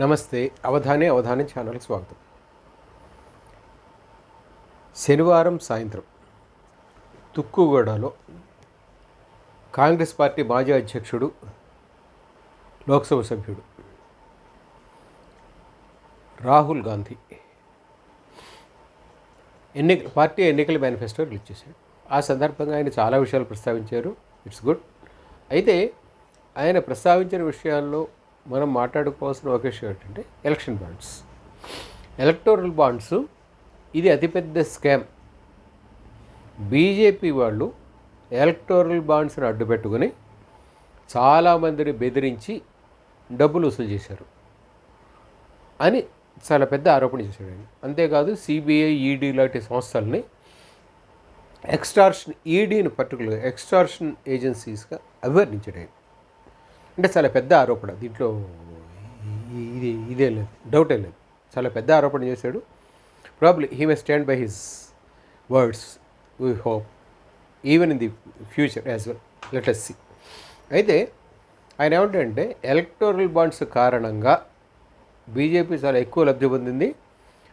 నమస్తే అవధానే అవధాని ఛానల్ స్వాగతం. శనివారం సాయంత్రం తుక్కుగూడలో కాంగ్రెస్ పార్టీ మాజీ అధ్యక్షుడు లోక్సభ సభ్యుడు రాహుల్ గాంధీ ఎన్ని పార్టీ ఎన్నికల మేనిఫెస్టో రిలీజ్ చేశాడు. ఆ సందర్భంగా ఆయన చాలా విషయాలు ప్రస్తావించారు. It's good. అయితే ఆయన ప్రస్తావించిన విషయాల్లో మనం మాట్లాడుకోవాల్సిన ఒక విషయం ఏంటంటే ఎలక్షన్ బాండ్స్. ఎలక్టోరల్ బాండ్స్ ఇది అతిపెద్ద స్కామ్. బీజేపీ వాళ్ళు ఎలక్టోరల్ బాండ్స్ని అడ్డుపెట్టుకుని చాలామందిని బెదిరించి డబ్బులు వసూలు చేశారు అని చాలా పెద్ద ఆరోపణ చేశాడు ఆయన. అంతేకాదు సిబిఐ ఈడీ లాంటి సంస్థల్ని ఎక్స్టార్షన్ ఈడీని పర్టికులర్గా ఎక్స్టార్షన్ ఏజెన్సీస్గా అభివర్ణించాడు ఆయన. అంటే చాలా పెద్ద ఆరోపణ. దీంట్లో ఇది ఇదే లేదు. డౌటే లేదు. చాలా పెద్ద ఆరోపణ చేశాడు. Probably he may stand by his words we hope even in the future as well let's see అయితే ఆయన ఏమంటాడంటే ఎలక్టోరల్ బాండ్స్ కారణంగా బీజేపీ చాలా ఎక్కువ లబ్ధి పొందింది.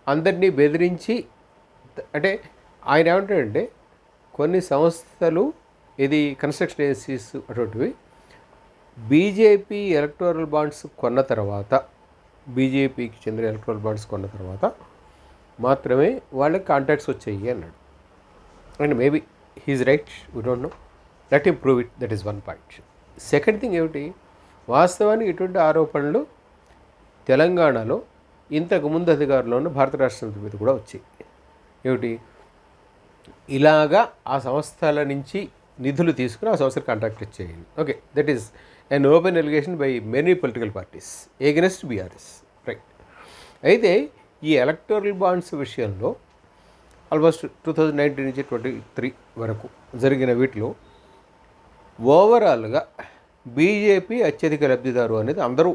అందరినీ బెదిరించి అంటే ఆయన ఏమంటాడంటే కొన్ని సంస్థలు ఇది కన్స్ట్రక్షన్ ఏజెన్సీస్ అటువంటివి బీజేపీ ఎలక్టోరల్ బాండ్స్ కొన్న తర్వాత బీజేపీకి చెందిన ఎలక్టోరల్ బాండ్స్ కొన్న తర్వాత మాత్రమే వాళ్ళకి కాంటాక్ట్స్ వచ్చాయి అన్నాడు. And maybe he's right we don't know let him prove it that is one point second thing ఏమిటి? వాస్తవానికి ఇటువంటి ఆరోపణలు తెలంగాణలో ఇంతకు ముందు అధికారంలో ఉన్న భారత రాష్ట్ర సమితి మీద కూడా వచ్చాయి. ఏమిటి? ఇలాగా ఆ సంస్థల నుంచి నిధులు తీసుకుని ఆ సంస్థలు కాంట్రాక్ట్ ఇచ్చేయండి. Okay that is and open allegation by many political parties against BRS right అయితే ఈ ఎలక్టోరల్ బాండ్స్ విషయంలో ఆల్మోస్ట్ టూ థౌజండ్ నైన్టీన్ నుంచి ట్వంటీ త్రీ వరకు జరిగిన వీటిలో ఓవరాల్గా బీజేపీ అత్యధిక లబ్ధిదారు అనేది అందరూ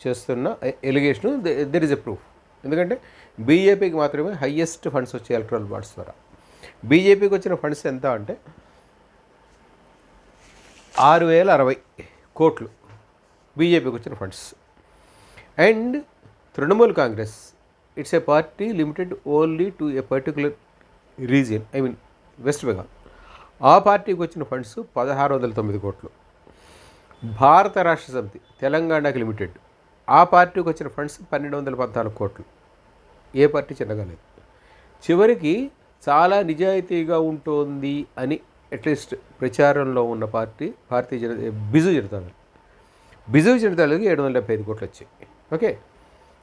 చేస్తున్న allegation there is a proof ఎందుకంటే బీజేపీకి మాత్రమే హయ్యెస్ట్ ఫండ్స్ వచ్చాయి ఎలక్ట్రల్ బాండ్స్ ద్వారా. బీజేపీకి వచ్చిన ఫండ్స్ ఎంత అంటే ఆరు వేల అరవై కోట్లు బీజేపీకి వచ్చిన funds. And Trinamool Congress it's a party limited only to a particular region I mean West Bengal. ఆ పార్టీకి వచ్చిన ఫండ్స్ పదహారు వందల తొమ్మిది కోట్లు. భారత రాష్ట్ర సమితి తెలంగాణకి లిమిటెడ్ ఆ పార్టీకి వచ్చిన ఫండ్స్ పన్నెండు వందల పద్నాలుగు కోట్లు. ఏ పార్టీ చిన్నగా లేదు. చివరికి చాలా నిజాయితీగా ఉంటుంది అని అట్లీస్ట్ ప్రచారంలో ఉన్న పార్టీ భారతీయ జనతా బిజు జనతాదళ్ బిజు జనతాదళకి ఏడు వందల డెబ్బై ఐదు కోట్లు వచ్చాయి. ఓకే?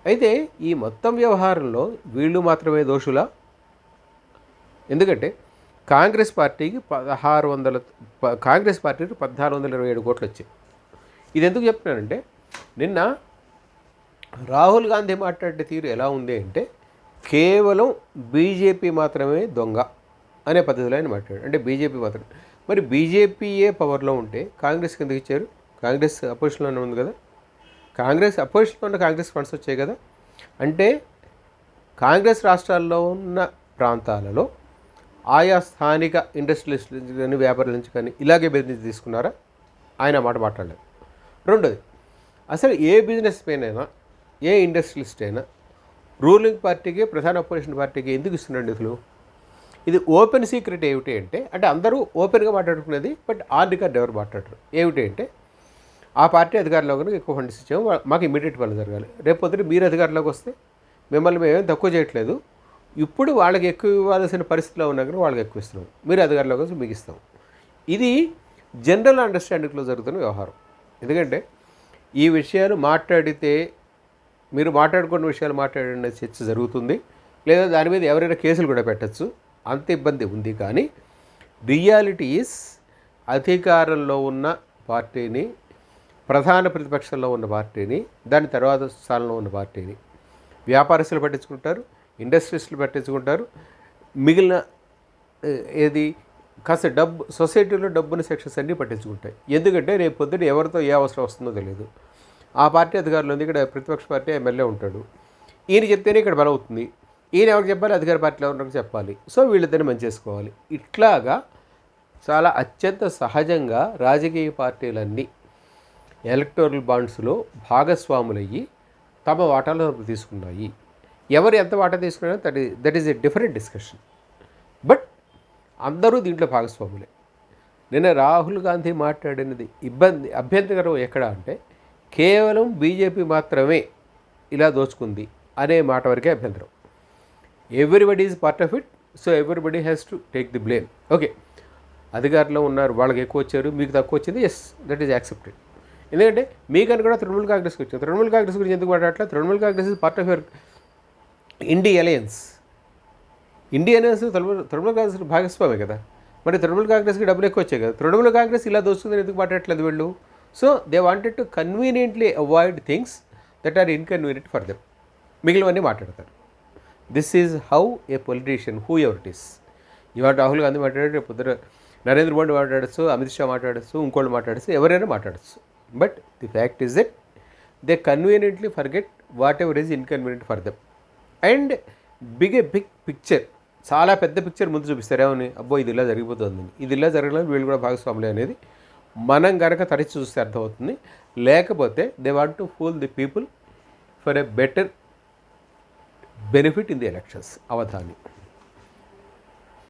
అయితే ఈ మొత్తం వ్యవహారంలో వీళ్ళు మాత్రమే దోషులా? ఎందుకంటే కాంగ్రెస్ పార్టీకి పదహారు వందల ప- కాంగ్రెస్ పార్టీకి పద్నాలుగు వందల ఇరవై ఏడు కోట్లు వచ్చాయి. ఇది ఎందుకు చెప్తున్నానంటే నిన్న రాహుల్ గాంధీ మాట్లాడే తీరు ఎలా ఉంది అంటే కేవలం బీజేపీ మాత్రమే దొంగ. అనే పద్ధతిలో ఆయన మాట్లాడాడు. అంటే బీజేపీ మాత్రం. మరి బీజేపీయే పవర్లో ఉంటే కాంగ్రెస్ కిందకి ఇచ్చారు? కాంగ్రెస్ అపోజిషన్లోనే ఉంది కదా. కాంగ్రెస్ అపోజిషన్లో ఉన్న కాంగ్రెస్ ఫండ్స్ వచ్చాయి కదా. అంటే కాంగ్రెస్ రాష్ట్రాల్లో ఉన్న ప్రాంతాలలో ఆయా స్థానిక ఇండస్ట్రియలిస్ట్ నుంచి కానీ వ్యాపారుల నుంచి కానీ ఇలాగే బిజినెస్ తీసుకున్నారా? ఆయన మాట మాట్లాడలేదు. రెండోది అసలు ఏ బిజినెస్ మెయిన్ అయినా ఏ ఇండస్ట్రియలిస్ట్ అయినా రూలింగ్ పార్టీకి ప్రధాన అపోజిషన్ పార్టీకి ఎందుకు ఇస్తున్నాడు నిధులు ఇది ఓపెన్ సీక్రెట్ ఏమిటి అంటే అంటే అందరూ ఓపెన్గా మాట్లాడుకునేది బట్ ఆన్ రికార్డ్ ఎవరు మాట్లాడరు. ఏమిటి అంటే ఆ పార్టీ అధికారంలో కనుక ఎక్కువ ఫండ్స్ ఇచ్చాము మాకు ఇమీడియట్ పనులు జరగాలి. రేపు పొద్దున మీరు అధికారంలోకి వస్తే మిమ్మల్ని మేమేం తక్కువ చేయట్లేదు. ఇప్పుడు వాళ్ళకి ఎక్కువ ఇవ్వాల్సిన పరిస్థితిలో ఉన్నా కానీ వాళ్ళకి ఎక్కువ ఇస్తున్నాం. మీరు అధికారంలోకి వస్తే మీకు ఇస్తాం. ఇది జనరల్ అండర్స్టాండింగ్లో జరుగుతున్న వ్యవహారం. ఎందుకంటే ఈ విషయాలు మాట్లాడితే మీరు మాట్లాడుకున్న విషయాలు మాట్లాడిన చర్చ జరుగుతుంది లేదా దాని మీద ఎవరైనా కేసులు కూడా పెట్టచ్చు. అంత ఇబ్బంది ఉంది కానీ రియాలిటీ ఈస్ అధికారంలో ఉన్న పార్టీని ప్రధాన ప్రతిపక్షంలో ఉన్న పార్టీని దాని తర్వాత స్థానంలో ఉన్న పార్టీని. వ్యాపారస్తులు పట్టించుకుంటారు ఇండస్ట్రీస్లు పట్టించుకుంటారు మిగిలిన ఏది కాస్త డబ్బు సొసైటీలో డబ్బుని సెక్షన్స్ అన్నీ పట్టించుకుంటాయి. ఎందుకంటే రేపు పొద్దున ఎవరితో ఏ అవసరం వస్తుందో తెలియదు ఆ పార్టీ అధికారులు ఉంది ఇక్కడ ప్రతిపక్ష పార్టీ ఎమ్మెల్యే ఉంటాడు. ఈయన చెప్తేనే ఇక్కడ బలవుతుంది. అవుతుంది ఈయన ఎవరికి చెప్పాలి? అధికార పార్టీలో ఉన్నకి చెప్పాలి. సో వీళ్ళిద్దరిని మంచి చేసుకోవాలి. ఇట్లాగా చాలా అత్యంత సహజంగా రాజకీయ పార్టీలన్నీ ఎలక్టోరల్ బాండ్స్లో భాగస్వాములయ్యి తమ వాటాలను తీసుకున్నాయి. ఎవరు ఎంత వాటా తీసుకున్నారో that is that is a different discussion but అందరూ దీంట్లో భాగస్వాములే. నిన్న రాహుల్ గాంధీ మాట్లాడినది ఇబ్బంది అభ్యంతరం ఎక్కడ అంటే కేవలం బీజేపీ మాత్రమే ఇలా దోచుకుంది అనే మాట వరకే అభ్యంతరం. Everybody is part of it so everybody has to take the blame okay అధికారంలో ఉన్నారు వాళ్ళకి ఎక్కువ వచ్చారు మీకు తక్కువ వచ్చింది ఎస్ దట్ ఈస్ యాక్సెప్టెడ్ ఎందుకంటే మీకని కూడా తృణమూల్ కాంగ్రెస్కి వచ్చింది తృణమూల్ కాంగ్రెస్ గురించి ఎందుకు మాట్లాడట్లేదు? Trinamool Congress is part of your INDI alliance INDI alliance Trinamool Trinamool Congress భాగస్వామే కదా. మరి తృణమూల్ కాంగ్రెస్కి డబ్బులు ఎక్కువ వచ్చాయి కదా. తృణమూల్ కాంగ్రెస్ ఇలా దోస్తుందని ఎందుకు మాట్లాడట్లేదు వీళ్ళు? So they wanted to conveniently avoid things that are inconvenient for them మిగిలినవన్నీ మాట్లాడతారు. This is how a politician whoever it is ఇవాళ రాహుల్ గాంధీ మాట్లాడారు రేపు పొద్దున నరేంద్ర మోడీ మాట్లాడచ్చు అమిత్ షా మాట్లాడచ్చు ఇంకోళ్ళు మాట్లాడచ్చు ఎవరైనా మాట్లాడచ్చు. But the fact is that they conveniently forget whatever is inconvenient for them and big a big picture చాలా పెద్ద పిక్చర్ ముందు చూపిస్తారు. ఏమని? అబ్బో ఇది ఇలా జరిగిపోతుందని ఇది ఇలా జరగలేదు వీళ్ళు కూడా భాగస్వాములే అనేది మనం కనుక తరచి చూస్తే అర్థమవుతుంది. లేకపోతే they want to fool the people for a better benefit in the elections Avadhani.